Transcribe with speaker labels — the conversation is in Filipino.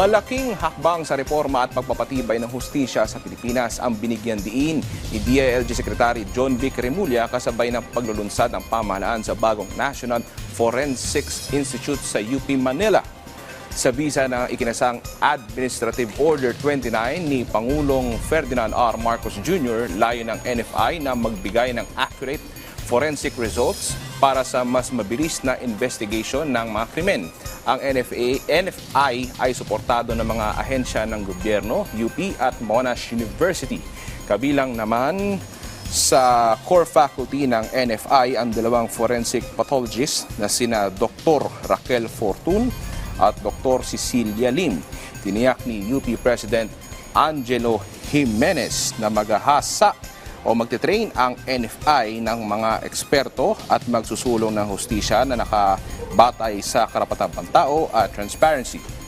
Speaker 1: Malaking hakbang sa reforma at pagpapatibay ng hustisya sa Pilipinas ang binigyan diin ni DILG Secretary John Vic Remulla kasabay ng paglulunsad ng pamahalaan sa bagong National Forensics Institute sa UP Manila. Sa visa ng ikinasang Administrative Order 29 ni Pangulong Ferdinand R. Marcos Jr., layo ng NFI na magbigay ng accurate forensic results para sa mas mabilis na investigation ng mga krimen. Ang NFA, NFI ay suportado ng mga ahensya ng gobyerno, UP at Monash University. Kabilang naman sa core faculty ng NFI ang dalawang forensic pathologists na sina Dr. Raquel Fortun at Dr. Cecilia Lim. Tiniyak ni UP President Angelo Jimenez na maghahasa o magte-train ang NFI ng mga eksperto at magsusulong ng hustisya na nakabatay sa karapatang pantao at transparency.